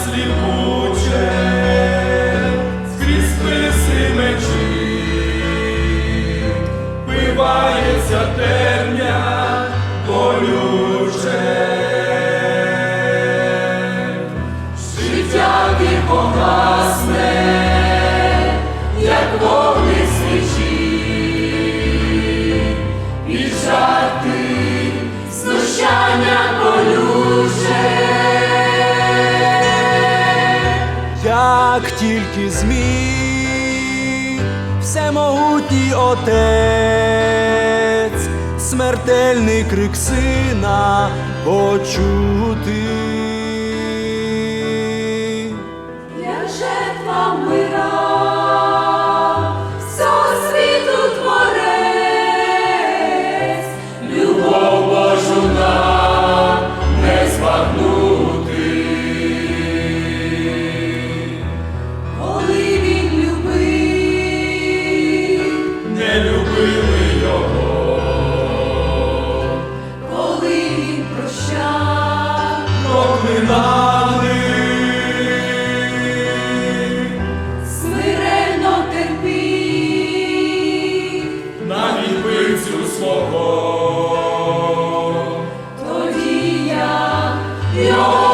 сліпу. як тільки зміг, всемогутній отець, смертельний крик сина почути. Свого. Тоді я його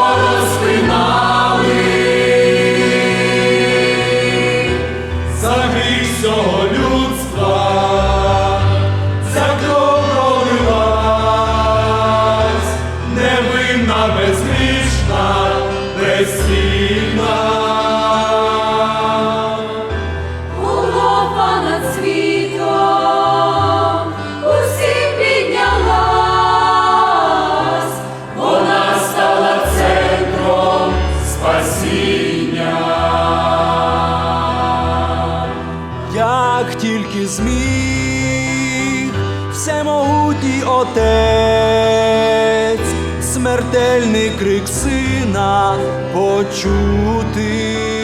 тільки зміг, всемогутній отець, смертельний крик сина почути.